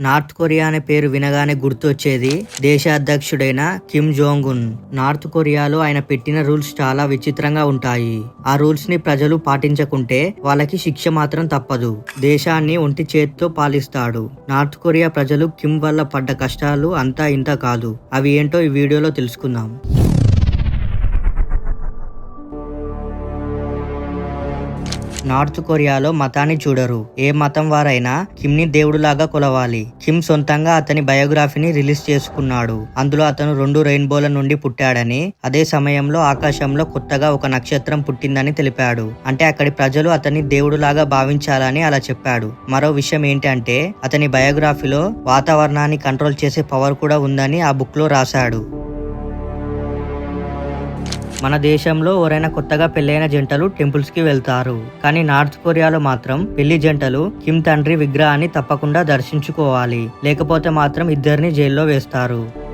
North Korea అనే పేరు వినగానే గుర్తొచ్చేది దేశ అధ్యక్షుడైన కిమ్ జోంగ్ ఉన్ నార్త్ కొరియాలో ఆయన పెట్టిన రూల్స్ చాలా విచిత్రంగా ఉంటాయి. ఆ రూల్స్ని ప్రజలు పాటించకుంటే వాళ్ళకి శిక్ష మాత్రం తప్పదు. దేశాన్ని ఒంటి చేత్తో పాలిస్తాడు. నార్త్ కొరియా ప్రజలు కిమ్ వల్ల పడ్డ కష్టాలు అంతా ఇంత కాదు. అవి ఏంటో ఈ వీడియోలో తెలుసుకుందాం. నార్త్ కొరియాలో మతాన్ని చూడరు. ఏ మతం వారైనా కిమ్ని దేవుడులాగా కొలవాలి. కిమ్ సొంతంగా అతని బయోగ్రఫీని రిలీజ్ చేసుకున్నాడు. అందులో అతను రెండు రెయిన్బోల నుండి పుట్టాడని అదే సమయంలో ఆకాశంలో కొత్తగా ఒక నక్షత్రం పుట్టిందని తెలిపాడు. అంటే అక్కడి ప్రజలు అతన్ని దేవుడులాగా భావించాలని అలా చెప్పాడు. మరో విషయం ఏంటంటే అతని బయోగ్రఫీలో వాతావరణాన్ని కంట్రోల్ చేసే పవర్ కూడా ఉందని ఆ బుక్లో రాశాడు. మన దేశంలో ఎవరైనా కొత్తగా పెళ్ళైన జంటలు టెంపుల్స్కి వెళ్తారు. కానీ నార్త్ కొరియాలో మాత్రం పెళ్ళి జంటలు కిమ్ తండ్రి విగ్రహాన్ని తప్పకుండా దర్శించుకోవాలి. లేకపోతే మాత్రం ఇద్దరిని జైల్లో వేస్తారు.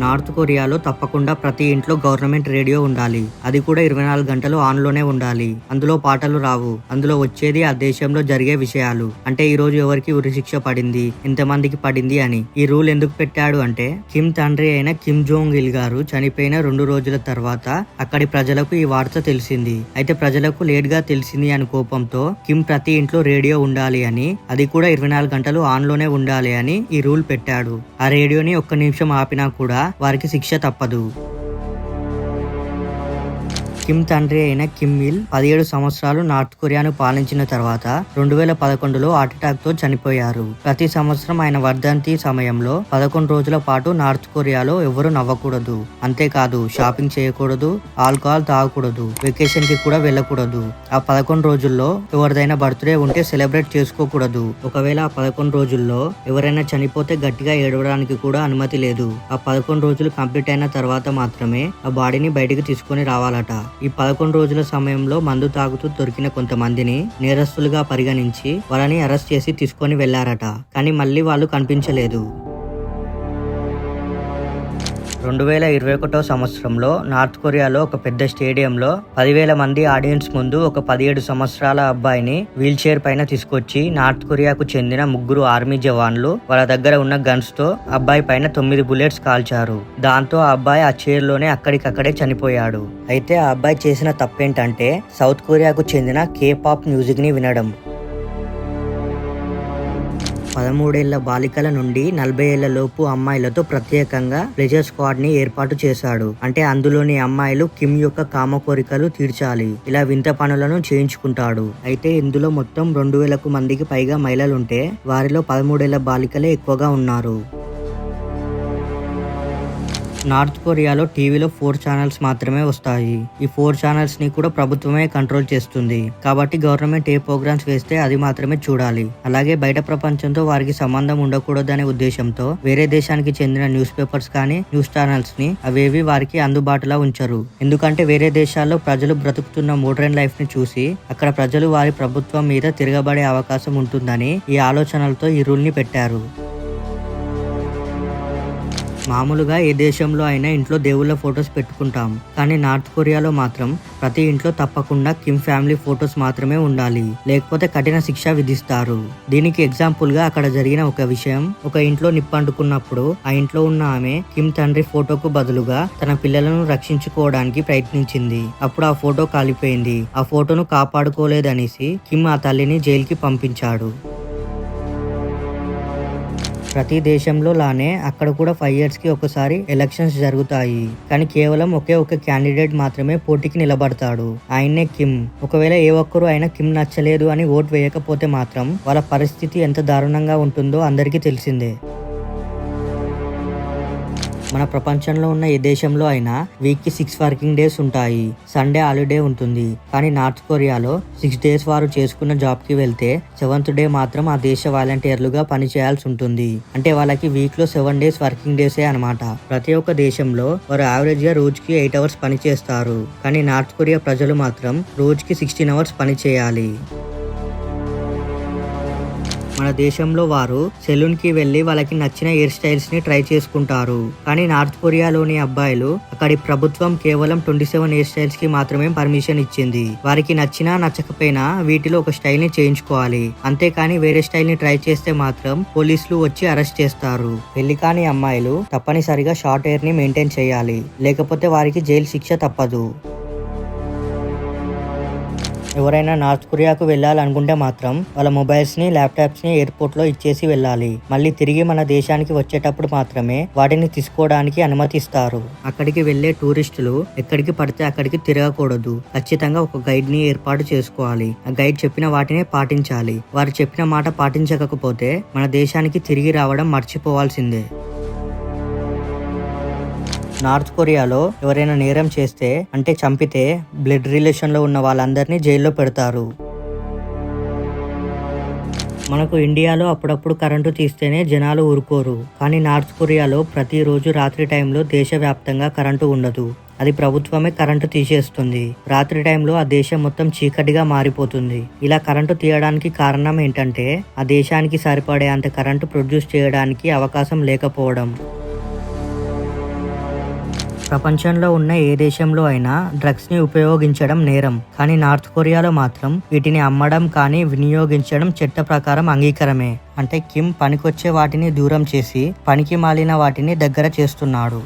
నార్త్ కొరియాలో తప్పకుండా ప్రతి ఇంట్లో గవర్నమెంట్ రేడియో ఉండాలి. అది కూడా ఇరవై నాలుగు గంటలు ఆన్లోనే ఉండాలి. అందులో పాటలు రావు. అందులో వచ్చేది ఆ దేశంలో జరిగే విషయాలు. అంటే ఈ రోజు ఎవరికి ఉరిశిక్ష పడింది? ఎంతమందికి పడింది అని. ఈ రూల్ ఎందుకు పెట్టాడు అంటే కిమ్ తండ్రి అయిన కిమ్ జోంగ్ ఇల్ గారు చనిపోయిన రెండు రోజుల తర్వాత అక్కడి ప్రజలకు ఈ వార్త తెలిసింది. అయితే ప్రజలకు లేట్గా తెలిసింది అని కోపంతో కిమ్ ప్రతి ఇంట్లో రేడియో ఉండాలి అని అది కూడా ఇరవై నాలుగు గంటలు ఆన్లోనే ఉండాలి అని ఈ రూల్ పెట్టాడు. ఆ రేడియోని ఒక్క నిమిషం ఆపినా కూడా వారికి శిక్ష తప్పదు. కిమ్ తండ్రి అయిన కిమ్ ఇల్ పదిహేడు సంవత్సరాలు నార్త్ కొరియాను పాలించిన తర్వాత రెండు వేల పదకొండులో హార్ట్అటాక్తో చనిపోయారు. ప్రతి సంవత్సరం ఆయన వర్ధంతి సమయంలో పదకొండు రోజుల పాటు నార్త్ కొరియాలో ఎవరు నవ్వకూడదు. అంతేకాదు షాపింగ్ చేయకూడదు ఆల్కహాల్ తాగకూడదు వెకేషన్కి కూడా వెళ్ళకూడదు. ఆ పదకొండు రోజుల్లో ఎవరిదైనా బర్త్డే ఉంటే సెలబ్రేట్ చేసుకోకూడదు. ఒకవేళ ఆ పదకొండు రోజుల్లో ఎవరైనా చనిపోతే గట్టిగా ఏడవడానికి కూడా అనుమతి లేదు. ఆ పదకొండు రోజులు కంప్లీట్ అయిన తర్వాత మాత్రమే ఆ బాడీని బయటికి తీసుకొని రావాలట. ఈ పదకొండు రోజుల సమయంలో మందు తాగుతూ దొరికిన కొంతమందిని నేరస్తులుగా పరిగణించి వాళ్ళని అరెస్ట్ చేసి తీసుకొని వెళ్ళారట. కానీ మళ్ళీ వాళ్ళు కనిపించలేదు. రెండు వేల ఇరవై ఒకటో సంవత్సరంలో నార్త్ కొరియాలో ఒక పెద్ద స్టేడియంలో పదివేల మంది ఆడియన్స్ ముందు ఒక పదిహేడు సంవత్సరాల అబ్బాయిని వీల్ చైర్ పైన తీసుకొచ్చి నార్త్ కొరియాకు చెందిన ముగ్గురు ఆర్మీ జవాన్లు వాళ్ళ దగ్గర ఉన్న గన్స్తో అబ్బాయి పైన తొమ్మిది బుల్లెట్స్ కాల్చారు. దాంతో ఆ అబ్బాయి ఆ చైర్లోనే అక్కడికక్కడే చనిపోయాడు. అయితే ఆ అబ్బాయి చేసిన తప్పేంటంటే సౌత్ కొరియాకు చెందిన కే పాప్ మ్యూజిక్ని వినడం. పదమూడేళ్ళ బాలికల నుండి నలభై ఏళ్ళ లోపు అమ్మాయిలతో ప్రత్యేకంగా ప్లెజర్ స్క్వాడ్ని ఏర్పాటు చేశాడు. అంటే అందులోని అమ్మాయిలు కిమ్ యొక్క కామ కోరికలు తీర్చాలి. ఇలా వింత పనులను చేయించుకుంటాడు. అయితే ఇందులో మొత్తం రెండు వేలకు మందికి పైగా మహిళలుంటే వారిలో పదమూడేళ్ళ బాలికలే ఎక్కువగా ఉన్నారు. నార్త్ కొరియాలో టీవీలో ఫోర్ ఛానల్స్ మాత్రమే వస్తాయి. ఈ ఫోర్ ఛానల్స్ని కూడా ప్రభుత్వమే కంట్రోల్ చేస్తుంది. కాబట్టి గవర్నమెంట్ ఏ ప్రోగ్రామ్స్ వేస్తే అది మాత్రమే చూడాలి. అలాగే బయట ప్రపంచంతో వారికి సంబంధం ఉండకూడదనే ఉద్దేశంతో వేరే దేశానికి చెందిన న్యూస్ పేపర్స్ కానీ న్యూస్ ఛానల్స్ని అవేవి వారికి అందుబాటులో ఉంచరు. ఎందుకంటే వేరే దేశాల్లో ప్రజలు బ్రతుకుతున్న మోడర్న్ లైఫ్ని చూసి అక్కడ ప్రజలు వారి ప్రభుత్వం మీద తిరగబడే అవకాశం ఉంటుందని ఈ ఆలోచనలతో ఈ రూల్ని పెట్టారు. మామూలుగా ఏ దేశంలో అయినా ఇంట్లో దేవుళ్ళ ఫొటోస్ పెట్టుకుంటాం. కానీ నార్త్ కొరియాలో మాత్రం ప్రతి ఇంట్లో తప్పకుండా కిమ్ ఫ్యామిలీ ఫొటోస్ మాత్రమే ఉండాలి. లేకపోతే కఠిన శిక్ష విధిస్తారు. దీనికి ఎగ్జాంపుల్గా అక్కడ జరిగిన ఒక విషయం. ఒక ఇంట్లో నిప్పండుకున్నప్పుడు ఆ ఇంట్లో ఉన్న ఆమె కిమ్ తండ్రి ఫోటోకు బదులుగా తన పిల్లలను రక్షించుకోవడానికి ప్రయత్నించింది. అప్పుడు ఆ ఫోటో కాలిపోయింది. ఆ ఫోటోను కాపాడుకోలేదనేసి కిమ్ ఆ తల్లిని జైలుకి పంపించాడు. ప్రతి దేశంలో లానే అక్కడ కూడా ఫైవ్ ఇయర్స్కి ఒకసారి ఎలక్షన్స్ జరుగుతాయి. కానీ కేవలం ఒకే ఒక క్యాండిడేట్ మాత్రమే పోటీకి నిలబడతాడు. ఆయన్నే కిమ్. ఒకవేళ ఏ ఒక్కరు అయినా కిమ్ నచ్చలేదు అని ఓట్ వేయకపోతే మాత్రం వాళ్ళ పరిస్థితి ఎంత దారుణంగా ఉంటుందో అందరికీ తెలిసిందే. మన ప్రపంచంలో ఉన్న ఏ దేశంలో అయినా వీక్కి సిక్స్ వర్కింగ్ డేస్ ఉంటాయి. సండే హాలిడే ఉంటుంది. కానీ నార్త్ కొరియాలో సిక్స్ డేస్ వారు చేసుకున్న జాబ్కి వెళ్తే సెవెంత్ డే మాత్రం ఆ దేశ వాలంటీర్లుగా పని చేయాల్సి ఉంటుంది. అంటే వాళ్ళకి వీక్లో సెవెన్ డేస్ వర్కింగ్ డేసే అనమాట ప్రతి ఒక్క దేశంలో వారు యావరేజ్గా రోజుకి ఎయిట్ అవర్స్ పని చేస్తారు. కానీ నార్త్ కొరియా ప్రజలు మాత్రం రోజుకి సిక్స్టీన్ అవర్స్ పని చేయాలి. మన దేశంలో వారు సెలూన్కి వెళ్ళి వాళ్ళకి నచ్చిన హెయిర్ స్టైల్స్ని ట్రై చేసుకుంటారు. కానీ నార్త్ కొరియాలోని అబ్బాయిలు అక్కడి ప్రభుత్వం కేవలం ట్వంటీ సెవెన్ హెయిర్ స్టైల్స్కి మాత్రమే పర్మిషన్ ఇచ్చింది. వారికి నచ్చినా నచ్చకపోయినా వీటిలో ఒక స్టైల్ని చేయించుకోవాలి. అంతేకాని వేరే స్టైల్ని ట్రై చేస్తే మాత్రం పోలీసులు వచ్చి అరెస్ట్ చేస్తారు. పెళ్ళి కాని అమ్మాయిలు తప్పనిసరిగా షార్ట్ హెయిర్ని మెయింటైన్ చేయాలి. లేకపోతే వారికి జైలు శిక్ష తప్పదు. ఎవరైనా నార్త్ కొరియాకు వెళ్ళాలనుకుంటే మాత్రం వాళ్ళ మొబైల్స్ని ల్యాప్టాప్స్ని ఎయిర్పోర్ట్లో ఇచ్చేసి వెళ్ళాలి. మళ్ళీ తిరిగి మన దేశానికి వచ్చేటప్పుడు మాత్రమే వాటిని తీసుకోవడానికి అనుమతిస్తారు. అక్కడికి వెళ్ళే టూరిస్టులు ఎక్కడికి పడితే అక్కడికి తిరగకూడదు. ఖచ్చితంగా ఒక గైడ్ని ఏర్పాటు చేసుకోవాలి. ఆ గైడ్ చెప్పిన వాటినే పాటించాలి. వారు చెప్పిన మాట పాటించకపోతే మన దేశానికి తిరిగి రావడం మర్చిపోవాల్సిందే. నార్త్ కొరియాలో ఎవరైనా నేరం చేస్తే అంటే చంపితే బ్లడ్ రిలేషన్లో ఉన్న వాళ్ళందరినీ జైల్లో పెడతారు. మనకు ఇండియాలో అప్పుడప్పుడు కరెంటు తీస్తేనే జనాలు ఊరుకోరు. కానీ నార్త్ కొరియాలో ప్రతిరోజు రాత్రి టైంలో దేశవ్యాప్తంగా కరెంటు ఉండదు. అది ప్రభుత్వమే కరెంటు తీసేస్తుంది. రాత్రి టైంలో ఆ దేశం మొత్తం చీకటిగా మారిపోతుంది. ఇలా కరెంటు తీయడానికి కారణం ఏంటంటే ఆ దేశానికి సరిపడే అంత కరెంటు ప్రొడ్యూస్ చేయడానికి అవకాశం లేకపోవడం. ప్రపంచంలో ఉన్న ఏ దేశంలో అయినా డ్రగ్స్ని ఉపయోగించడం నేరం. కానీ నార్త్ కొరియాలో మాత్రం వీటిని అమ్మడం కానీ వినియోగించడం చట్ట ప్రకారం అంగీకారమే. అంటే కిమ్ పనికొచ్చే వాటిని దూరం చేసి పనికి మాలిన వాటిని దగ్గర చేస్తున్నాడు.